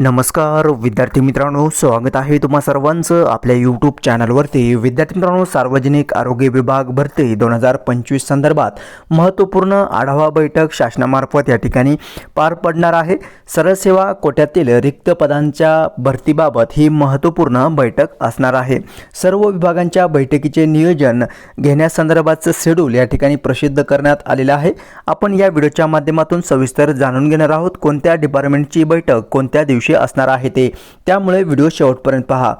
नमस्कार विद्यार्थी मित्रांनो स्वागत आहे तुम्हा सर्वांचं आपल्या यूट्यूब चॅनलवरती विद्यार्थी मित्रांनो सार्वजनिक आरोग्य विभाग भरती दोन हजार पंचवीस संदर्भात महत्त्वपूर्ण आढावा बैठक शासनामार्फत या ठिकाणी पार पडणार आहे. सरळ सेवा कोट्यातील रिक्त पदांच्या भरतीबाबत ही महत्त्वपूर्ण बैठक असणार आहे. सर्व विभागांच्या बैठकीचे नियोजन घेण्यासंदर्भातचं शेड्यूल या ठिकाणी प्रसिद्ध करण्यात आलेलं आहे. आपण या व्हिडिओच्या माध्यमातून सविस्तर जाणून घेणार आहोत कोणत्या डिपार्टमेंटची बैठक कोणत्या दिवशी असणार आहे ते. त्यामुळे व्हिडिओ शेवटपर्यंत पहा.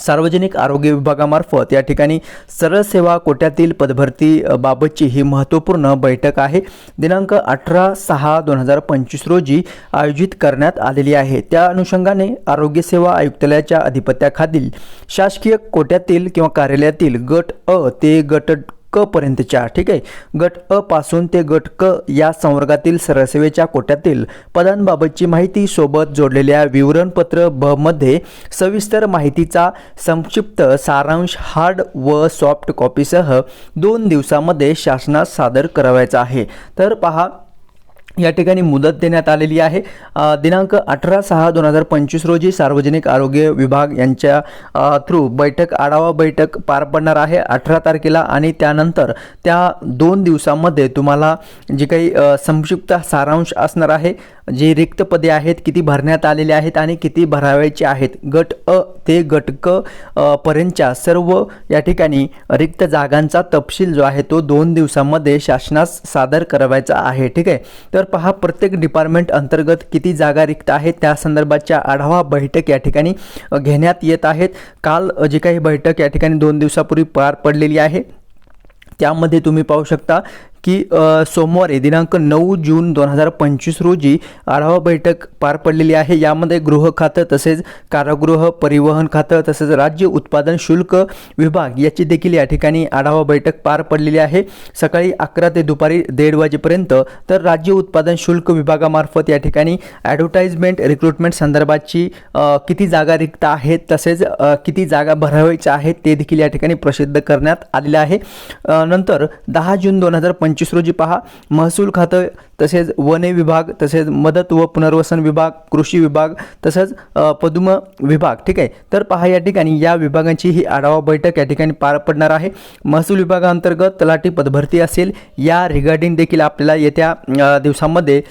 सार्वजनिक आरोग्य विभागामार्फत या ठिकाणी सरळ सेवा कोट्यातील पदभरती बाबतची ही महत्त्वपूर्ण बैठक आहे. दिनांक अठरा सहा दोन हजार पंचवीस रोजी आयोजित करण्यात आलेली आहे. त्या अनुषंगाने आरोग्य सेवा आयुक्तालयाच्या अधिपत्याखालील शासकीय कोट्यातील किंवा कार्यालयातील गट अ ते गट क पर्यंतच्या ठीक आहे? गट अ पासून ते गट क या संवर्गातील सरसेवेच्या कोट्यातील पदांबाबतची माहिती सोबत जोडलेल्या विवरणपत्र ब मध्ये सविस्तर माहितीचा संक्षिप्त सारांश हार्ड व सॉफ्ट कॉपीसह दोन दिवसामध्ये शासनास सादर करावायचा आहे. तर पहा या ठिकाणी मुदत देण्यात आलेली आहे. दिनांक अठरा सहा दोन हजार पंचवीस रोजी सार्वजनिक आरोग्य विभाग यांच्या थ्रू बैठक आढावा बैठक पार पडणार आहे. अठरा तारखेला आणि त्यानंतर त्या दोन दिवसामध्ये तुम्हाला जे काही संक्षिप्त सारांश असणार आहे जे रिक्त पदे आहेत किती भरण्यात आलेले आहेत आणि किती भरावायचे आहेत. गट अ ते घटक पर्यंतच्या सर्व या ठिकाणी रिक्त जागांचा तपशील जो आहे तो दोन दिवसांमध्ये शासनास सादर करावायचा आहे. ठीक आहे? तर पहा प्रत्येक डिपार्टमेंट अंतर्गत किती जागा रिक्त आहेत त्या संदर्भाच्या आढावा बैठक या ठिकाणी घेण्यात येत आहेत. काल जी काही बैठक या ठिकाणी दोन दिवसापूर्वी पार पडलेली आहे त्यामध्ये तुम्ही पाहू शकता की सोमवारी दिनांक नऊ जून दोन हजार पंचवीस रोजी आढावा बैठक पार पडलेली आहे. यामध्ये गृह खातं तसेच कारागृह परिवहन खातं तसेच राज्य उत्पादन शुल्क विभाग याची देखील या ठिकाणी आढावा बैठक पार पडलेली आहे. सकाळी अकरा ते दुपारी दीड वाजेपर्यंत तर राज्य उत्पादन शुल्क विभागामार्फत या ठिकाणी ॲडव्हर्टाइजमेंट रिक्रुटमेंट संदर्भाची किती जागा रिक्त आहेत तसेच किती जागा भरावायच्या आहेत ते देखील या ठिकाणी प्रसिद्ध करण्यात आलेलं आहे. नंतर दहा जून दोन हजार पंचवीस रोजी पहा. महसूल खातं तसेच वने विभाग तसेच मदत व पुनर्वसन विभाग कृषी विभाग तसंच पदुम पद्म विभाग ठीक आहे. तर पहा या ठिकाणी या विभागांची ही आढावा बैठक या ठिकाणी पार पडणार आहे. महसूल विभागाअंतर्गत तलाठी पदभरती असेल या रिगार्डिंग देखील आपल्याला येत्या दिवसामध्ये दिवसांमध्ये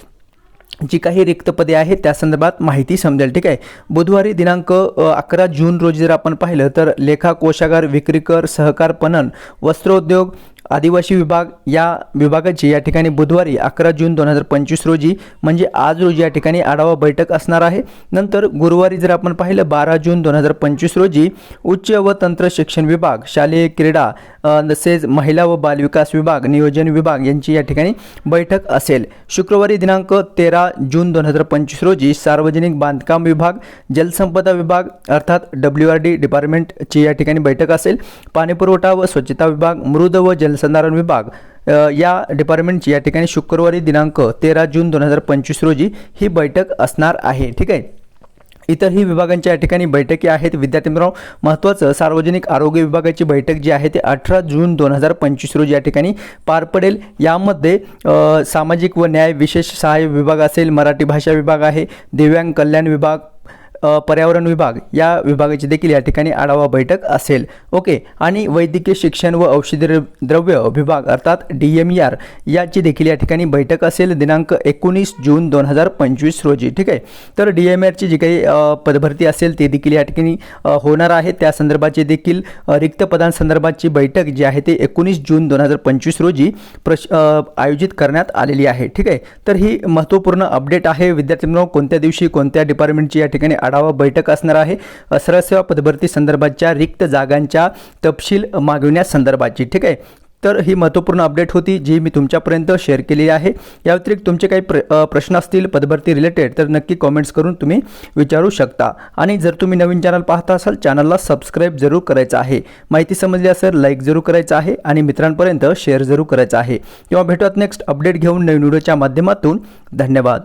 जी काही रिक्त पदे आहेत त्या संदर्भात माहिती समजेल ठीक आहे. बुधवारी दिनांक अकरा जून रोजी जर आपण पाहिलं तर लेखा कोशागार विक्रीकर सहकार पणन वस्त्रोद्योग आदिवासी विभाग या विभागाची या ठिकाणी बुधवारी अकरा जून दोन हजार पंचवीस रोजी म्हणजे आज रोजी या ठिकाणी आढावा बैठक असणार आहे. नंतर गुरुवारी जर आपण पाहिलं बारा जून दोन हजार पंचवीस रोजी उच्च व तंत्र शिक्षण विभाग शालेय क्रीडा तसेच महिला व बालविकास विभाग नियोजन विभाग यांची या ठिकाणी बैठक असेल. शुक्रवारी दिनांक तेरा जून दोन हजार पंचवीस रोजी सार्वजनिक बांधकाम विभाग जलसंपदा विभाग अर्थात डब्ल्यू आर डी डिपार्टमेंटची या ठिकाणी बैठक असेल. पाणीपुरवठा व स्वच्छता विभाग मृद व जल जलसंधारण विभाग या डिपार्टमेंटची या ठिकाणी शुक्रवारी दिनांक तेरा जून दोन हजार पंचवीस रोजी ही बैठक असणार आहे. ठीक आहे? इतरही विभागांच्या या ठिकाणी बैठकी आहेत. विद्यार्थी मित्रांनो महत्त्वाचं सार्वजनिक आरोग्य विभागाची बैठक जी आहे ती अठरा जून दोन हजार पंचवीस रोजी या ठिकाणी पार पडेल. यामध्ये सामाजिक व न्याय विशेष सहाय्य विभाग असेल मराठी भाषा विभाग आहे दिव्यांग कल्याण विभाग पर्यावरण विभाग या विभागाची देखील या ठिकाणी आढावा बैठक असेल. ओके आणि वैद्यकीय शिक्षण व औषधी द्रव्य विभाग अर्थात डी एम ई आर याची देखील या ठिकाणी बैठक असेल दिनांक एकोणीस जून दोन हजार पंचवीस रोजी. ठीक आहे? तर डी एम आरची जी काही पदभरती असेल ती देखील या ठिकाणी होणार आहे. त्या संदर्भाची देखील रिक्त पदांसंदर्भाची बैठक जी आहे ते एकोणीस जून दोन हजार पंचवीस रोजी प्रश आयोजित करण्यात आलेली आहे. ठीक आहे? तर ही महत्त्वपूर्ण अपडेट आहे. विद्यार्थी कोणत्या दिवशी कोणत्या डिपार्टमेंटची या ठिकाणी आढावा बैठक असणार आहे. सरसेवा पदभरती संदर्भाच्या रिक्त जागांच्या तपशील मागविण्यासंदर्भाची ठीक आहे? तर ही महत्त्वपूर्ण अपडेट होती जी मी तुमच्यापर्यंत शेअर केलेली आहे. या व्यतिरिक्त तुमचे काही प्र प्रश्न असतील पदभरती रिलेटेड तर नक्की कॉमेंट्स करून तुम्ही विचारू शकता. आणि जर तुम्ही नवीन चॅनल पाहता असाल चॅनलला सबस्क्राईब जरूर करायचं आहे. माहिती समजली असेल लाईक जरूर करायचं आहे आणि मित्रांपर्यंत शेअर जरूर करायचं आहे. किंवा भेटूयात नेक्स्ट अपडेट घेऊन नवीन व्हिडिओच्या माध्यमातून. धन्यवाद.